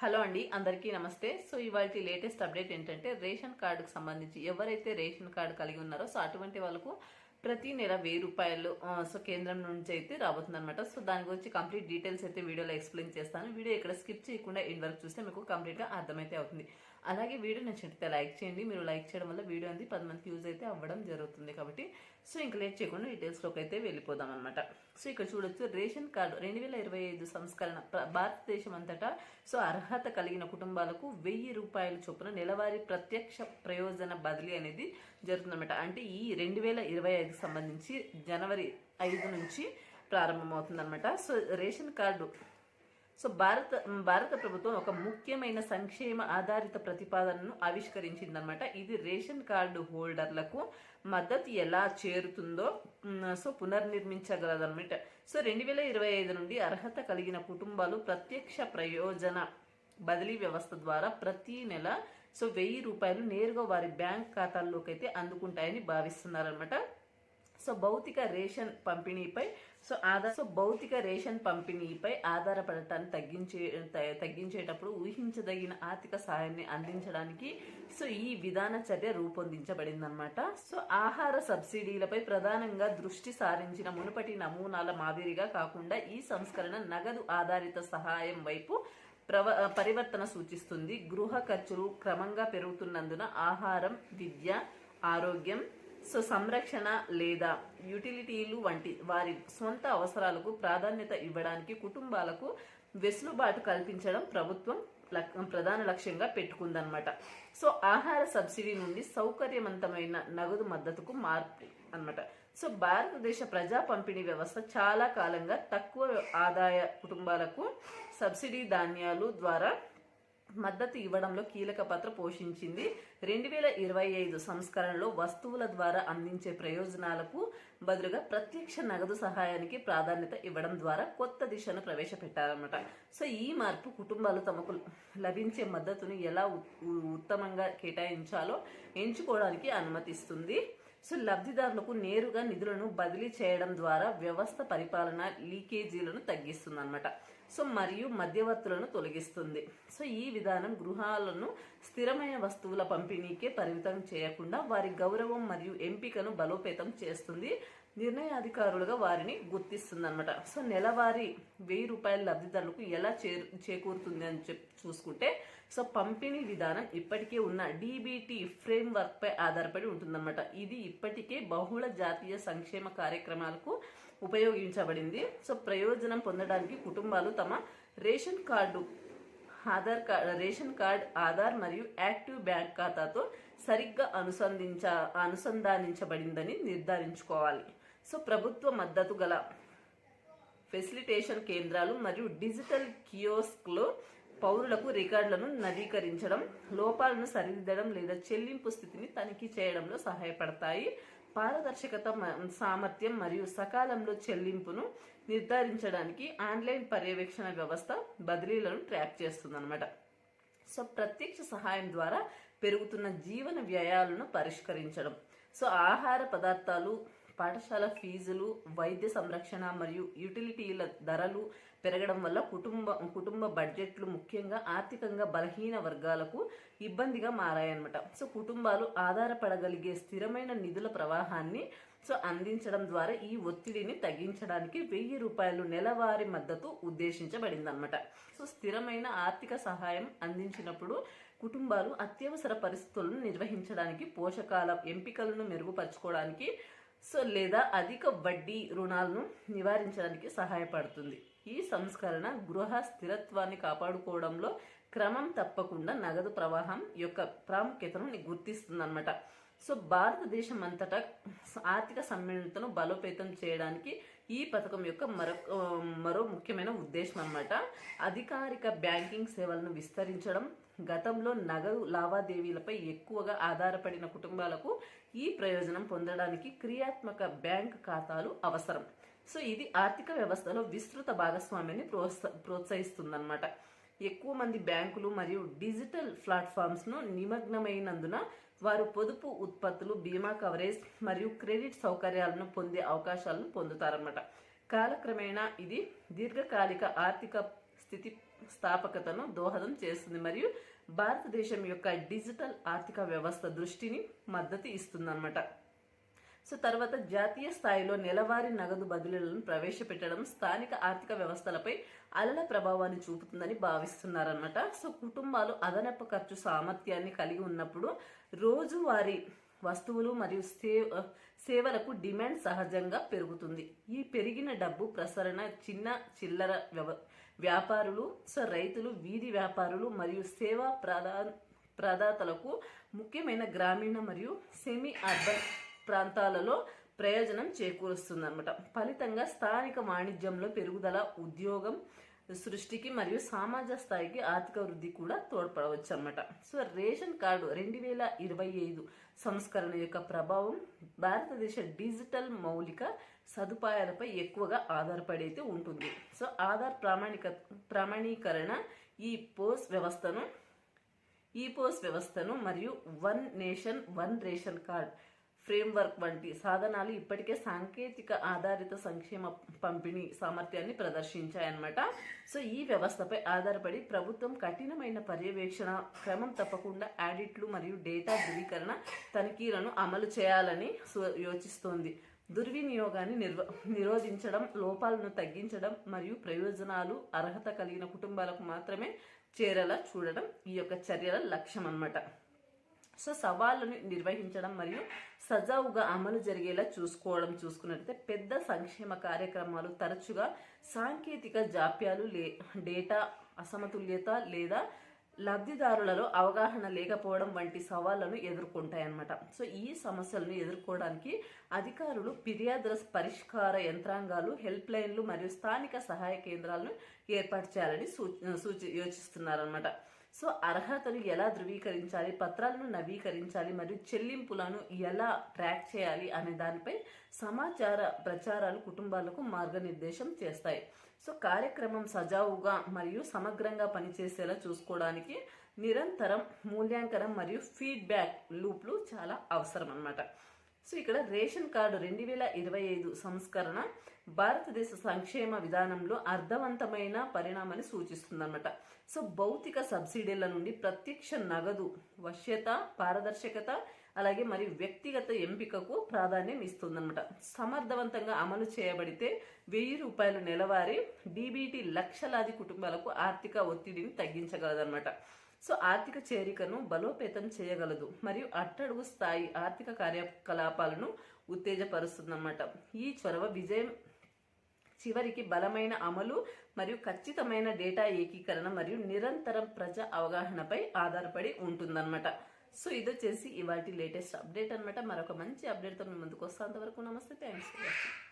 Hello అండి అందరికీ నమస్తే. సో ఇవాళ లేటెస్ట్ అప్డేట్ ఏంటంటే రేషన్ కార్డుకు సంబంధించి ఎవరైతే రేషన్ కార్డు కలిగి ఉన్నారో సో అటువంటి వాళ్ళకు ప్రతి నెల వెయ్యి రూపాయలు సో కేంద్రం నుంచి అయితే రాబోతుంది అనమాట సో దాని గురించి కంప్లీట్ డీటెయిల్స్ అయితే వీడియోలో ఎక్స్ప్లెయిన్ చేస్తాను. వీడియో ఇక్కడ స్కిప్ చేయకుండా ఇన్ వరకు చూస్తే మీకు కంప్లీట్గా అర్థమైతే అవుతుంది. అలాగే వీడియో నచ్చినట్లయితే లైక్ చేయండి. మీరు లైక్ చేయడం వల్ల వీడియో అనేది పది మందికి యూజ్ అయితే అవ్వడం జరుగుతుంది కాబట్టి సో ఇంకా లేట్ చేయకుండా డీటెయిల్స్లోకి అయితే వెళ్ళిపోదాం అనమాట సో ఇక్కడ చూడొచ్చు రేషన్ కార్డు రెండు వేల ఇరవై ఐదు సంస్కరణ భారతదేశం అంతటా సో అర్హత కలిగిన కుటుంబాలకు వెయ్యి రూపాయల చొప్పున నెలవారీ ప్రత్యక్ష ప్రయోజన బదిలీ అనేది జరుగుతుందన్నమాట. అంటే ఈ రెండు వేల ఇరవై ఐదుకి సంబంధించి జనవరి ఐదు నుంచి ప్రారంభమవుతుందన్నమాట. సో రేషన్ కార్డు సో భారత భారత ప్రభుత్వం ఒక ముఖ్యమైన సంక్షేమ ఆధారిత ప్రతిపాదనను ఆవిష్కరించిందనమాట ఇది రేషన్ కార్డు హోల్డర్లకు మద్దతు ఎలా చేరుతుందో సో పునర్నిర్మించగలదనమాట సో రెండు వేల ఇరవై ఐదు నుండి అర్హత కలిగిన కుటుంబాలు ప్రత్యక్ష ప్రయోజన బదిలీ వ్యవస్థ ద్వారా ప్రతి నెల సో వెయ్యి రూపాయలు నేరుగా వారి బ్యాంక్ ఖాతాల్లోకి అయితే అందుకుంటాయని భావిస్తున్నారనమాట సో భౌతిక రేషన్ పంపిణీపై సో ఆధార్ సో భౌతిక రేషన్ పంపిణీపై ఆధారపడటాన్ని తగ్గించే త- తగ్గించేటప్పుడు ఊహించదగిన ఆర్థిక సహాయాన్ని అందించడానికి సో ఈ విధాన చర్య రూపొందించబడిందనమాట సో ఆహార సబ్సిడీలపై ప్రధానంగా దృష్టి సారించిన మునుపటి నమూనాల మాదిరిగా కాకుండా ఈ సంస్కరణ నగదు ఆధారిత సహాయం వైపు ప్రవ పరివర్తన సూచిస్తుంది. గృహ ఖర్చులు క్రమంగా పెరుగుతున్నందున ఆహారం విద్య ఆరోగ్యం సో సంరక్షణ లేదా యుటిలిటీలు వంటి వారి సొంత అవసరాలకు ప్రాధాన్యత ఇవ్వడానికి కుటుంబాలకు వెసులుబాటు కల్పించడం ప్రభుత్వం లక్- ప్రధాన లక్ష్యంగా పెట్టుకుందనమాట సో ఆహార సబ్సిడీ నుండి సౌకర్యవంతమైన నగదు మద్దతుకు మార్పు అన్నమాట. సో భారతదేశ ప్రజా పంపిణీ వ్యవస్థ చాలా కాలంగా తక్కువ ఆదాయ కుటుంబాలకు సబ్సిడీ ధాన్యాలు ద్వారా మద్దతు ఇవ్వడంలో కీలక పాత్ర పోషించింది. రెండు వేల ఇరవై ఐదు సంస్కరణలో వస్తువుల ద్వారా అందించే ప్రయోజనాలకు బదులుగా ప్రత్యక్ష నగదు సహాయానికి ప్రాధాన్యత ఇవ్వడం ద్వారా కొత్త దిశను ప్రవేశపెట్టారన్నమాట. సో ఈ మార్పు కుటుంబాలు తమకు లభించే మద్దతును ఎలా ఉ- ఉత్తమంగా కేటాయించాలో ఎంచుకోవడానికి అనుమతిస్తుంది. సో లబ్ధిదారులకు నేరుగా నిధులను బదిలీ చేయడం ద్వారా వ్యవస్థ పరిపాలన లీకేజీలను తగ్గిస్తుంది అన్నమాట సో మరియు మధ్యవర్తులను తొలగిస్తుంది. సో ఈ విధానం గృహాలను స్థిరమైన వస్తువుల పంపిణీకే పరిమితం చేయకుండా వారి గౌరవం మరియు ఎంపికను బలోపేతం చేస్తుంది. నిర్ణయాధికారులుగా వారిని గుర్తిస్తుందన్నమాట. సో నెలవారీ వెయ్యి రూపాయల లబ్ధిదారులకు ఎలా చేరు చేకూరుతుంది అని చెప్పి చూసుకుంటే సో పంపిణీ విధానం ఇప్పటికే ఉన్న డీబీటీ ఫ్రేమ్ వర్క్ పై ఆధారపడి ఉంటుందన్నమాట. ఇది ఇప్పటికే బహుళ జాతీయ సంక్షేమ కార్యక్రమాలకు ఉపయోగించబడింది. సో ప్రయోజనం పొందడానికి కుటుంబాలు తమ ration card Aadhaar card ration card Aadhaar మరియు యాక్టివ్ బ్యాంక్ ఖాతాతో సరిగ్గా అనుసంధించ అనుసంధానించబడిందని నిర్ధారించుకోవాలి. సో ప్రభుత్వ మద్దతు గల ఫెసిలిటేషన్ కేంద్రాలు మరియు డిజిటల్ కియోస్క్లో పౌరులకు రికార్డులను నవీకరించడం లోపాలను సరిదిద్దడం లేదా చెల్లింపు స్థితిని తనిఖీ చేయడంలో సహాయపడతాయి. పారదర్శకత మ- సామర్థ్యం మరియు సకాలంలో చెల్లింపును నిర్ధారించడానికి ఆన్లైన్ పర్యవేక్షణ వ్యవస్థ బదిలీలను ట్రాక్ చేస్తుందన్నమాట. సో ప్రత్యక్ష సహాయం ద్వారా పెరుగుతున్న జీవన వ్యయాలను పరిష్కరించడం. సో ఆహార పదార్థాలు పాఠశాల ఫీజులు వైద్య సంరక్షణ మరియు యుటిలిటీల ధరలు పెరగడం వల్ల కుటుంబ కుటుంబ బడ్జెట్లు ముఖ్యంగా ఆర్థికంగా బలహీన వర్గాలకు ఇబ్బందిగా మారాయన్నమాట. సో కుటుంబాలు ఆధారపడగలిగే స్థిరమైన నిధుల ప్రవాహాన్ని సో అందించడం ద్వారా ఈ ఒత్తిడిని తగ్గించడానికి వెయ్యి రూపాయలు నెలవారీ మద్దతు ఉద్దేశించబడిందన్నమాట. సో స్థిరమైన ఆర్థిక సహాయం అందించినప్పుడు కుటుంబాలు అత్యవసర పరిస్థితులను నిర్వహించడానికి పోషకాల ఎంపికలను మెరుగుపరచుకోవడానికి సో లేదా అధిక వడ్డీ రుణాలను నివారించడానికి సహాయపడుతుంది. ఈ సంస్కరణ గృహ స్థిరత్వాన్ని కాపాడుకోవడంలో క్రమం తప్పకుండా నగదు ప్రవాహం యొక్క ప్రాముఖ్యతను గుర్తిస్తుందన్నమాట. సో భారతదేశం అంతటా ఆర్థిక సమ్మిళితను బలోపేతం చేయడానికి ఈ పథకం యొక్క మరొక మరో ముఖ్యమైన ఉద్దేశం అన్నమాట. అధికారిక బ్యాంకింగ్ సేవలను విస్తరించడం గతంలో నగదు లావాదేవీలపై ఎక్కువగా ఆధారపడిన కుటుంబాలకు ఈ ప్రయోజనం పొందడానికి క్రియాత్మక బ్యాంక్ ఖాతాలు అవసరం. సో ఇది ఆర్థిక వ్యవస్థలో విస్తృత భాగస్వామ్యాన్ని ప్రోత్స ప్రోత్సహిస్తుందన్నమాట. ఎక్కువ మంది బ్యాంకులు మరియు డిజిటల్ ప్లాట్ఫామ్స్ను నిమగ్నమైనందున వారు పొదుపు ఉత్పత్తులు బీమా కవరేజ్ మరియు క్రెడిట్ సౌకర్యాలను పొందే అవకాశాలను పొందుతారన్నమాట. కాలక్రమేణా ఇది దీర్ఘకాలిక ఆర్థిక స్థితి స్థాపకతను దోహదం చేస్తుంది. మరియు భారతదేశం యొక్క డిజిటల్ ఆర్థిక వ్యవస్థ దృష్టిని మద్దతు ఇస్తుందన్నమాట. సో తర్వాత జాతీయ స్థాయిలో నెలవారీ నగదు బదిలీలను ప్రవేశపెట్టడం స్థానిక ఆర్థిక వ్యవస్థలపై అలల ప్రభావాన్ని చూపుతుందని భావిస్తున్నారన్నమాట. సో కుటుంబాలు అదనపు ఖర్చు సామర్థ్యాన్ని కలిగి ఉన్నప్పుడు రోజువారీ వస్తువులు మరియు సేవ సేవలకు డిమాండ్ సహజంగా పెరుగుతుంది. ఈ పెరిగిన డబ్బు ప్రసరణ చిన్న చిల్లర వ్యవ వ్యాపారులు సో రైతులు వీధి వ్యాపారులు మరియు సేవా ప్రదా ప్రదాతలకు ముఖ్యమైన గ్రామీణ మరియు సెమీ అర్బన్ ప్రాంతాలలో ప్రయోజనం చేకూరుస్తుందన్నమాట. ఫలితంగా స్థానిక వాణిజ్యంలో పెరుగుదల ఉద్యోగం సృష్టికి మరియు సామాజ స్థాయికి ఆర్థిక వృద్ధి కూడా తోడ్పడవచ్చు అన్నమాట సో రేషన్ కార్డు రెండు వేల ఇరవై ఐదు సంస్కరణ యొక్క ప్రభావం భారతదేశ డిజిటల్ మౌలిక సదుపాయాలపై ఎక్కువగా ఆధారపడి అయితే ఉంటుంది. సో ఆధార్ ప్రామాణిక ప్రామాణీకరణ ఈ పోస్ట్ వ్యవస్థను ఈ పోస్ట్ వ్యవస్థను మరియు one nation one ration card framework వంటి సాధనాలు ఇప్పటికే సాంకేతిక ఆధారిత సంక్షేమ పంపిణీ సామర్థ్యాన్ని ప్రదర్శించాయన్నమాట. సో ఈ వ్యవస్థపై ఆధారపడి ప్రభుత్వం కఠినమైన పర్యవేక్షణ క్రమం తప్పకుండా ఆడిట్లు మరియు డేటా ధృవీకరణ తనిఖీలను అమలు చేయాలని సు- యోచిస్తోంది. దుర్వినియోగాన్ని నిర్వ నిరోధించడం లోపాలను తగ్గించడం మరియు ప్రయోజనాలు అర్హత కలిగిన కుటుంబాలకు మాత్రమే చేరేలా చూడడం ఈ యొక్క చర్యల లక్ష్యం అన్నమాట సో సవాళ్ళను నిర్వహించడం మరియు సజావుగా అమలు జరిగేలా చూసుకోవడం చూసుకున్నట్లయితే పెద్ద సంక్షేమ కార్యక్రమాలు తరచుగా సాంకేతిక జాప్యాలు లే డేటా అసమతుల్యత లేదా లబ్ధిదారులలో అవగాహన లేకపోవడం వంటి సవాళ్ళను ఎదుర్కొంటాయన్నమాట. సో ఈ సమస్యలను ఎదుర్కోవడానికి అధికారులు ఫిర్యాదుల పరిష్కార యంత్రాంగాలు హెల్ప్ లైన్లు మరియు స్థానిక సహాయ కేంద్రాలను ఏర్పాటు చేయాలని సూచి యోచిస్తున్నారన్నమాట. సో అర్హతను ఎలా ధృవీకరించాలి పత్రాలను నవీకరించాలి మరియు చెల్లింపులను ఎలా ట్రాక్ చేయాలి అనే దానిపై సమాచార ప్రచారాలు కుటుంబాలకు మార్గనిర్దేశం చేస్తాయి. సో కార్యక్రమం సజావుగా మరియు సమగ్రంగా పనిచేసేలా చూసుకోవడానికి నిరంతరం మూల్యాంకనం మరియు ఫీడ్బ్యాక్ లూప్లు చాలా అవసరం అన్నమాట సో ఇక్కడ రేషన్ కార్డు రెండు వేల ఇరవై ఐదు సంస్కరణ భారతదేశ సంక్షేమ విధానంలో అర్థవంతమైన పరిణామాన్ని సూచిస్తుందన్నమాట. సో భౌతిక సబ్సిడీల నుండి ప్రత్యక్ష నగదు వశ్యత పారదర్శకత అలాగే మరియు వ్యక్తిగత ఎంపికకు ప్రాధాన్యం ఇస్తుందన్నమాట. సమర్థవంతంగా అమలు చేయబడితే వెయ్యి రూపాయలు నెలవారీ డీబీటీ లక్షలాది కుటుంబాలకు ఆర్థిక ఒత్తిడిని తగ్గించగలదన్నమాట. సో ఆర్థిక చేరికను బలోపేతం చేయగలదు మరియు అట్టడుగు స్థాయి ఆర్థిక కార్యకలాపాలను ఉత్తేజపరుస్తుందన్నమాట. ఈ చొరవ విజయం చివరికి బలమైన అమలు మరియు ఖచ్చితమైన డేటా ఏకీకరణ మరియు నిరంతరం ప్రజా అవగాహనపై ఆధారపడి ఉంటుందన్నమాట. సో ఇది వచ్చేసి ఇవాటి లేటెస్ట్ అప్డేట్ అన్నమాట. మరొక మంచి అప్డేట్తో మీ ముందుకు వస్తాంత వరకు నమస్తే. Thanks for watching.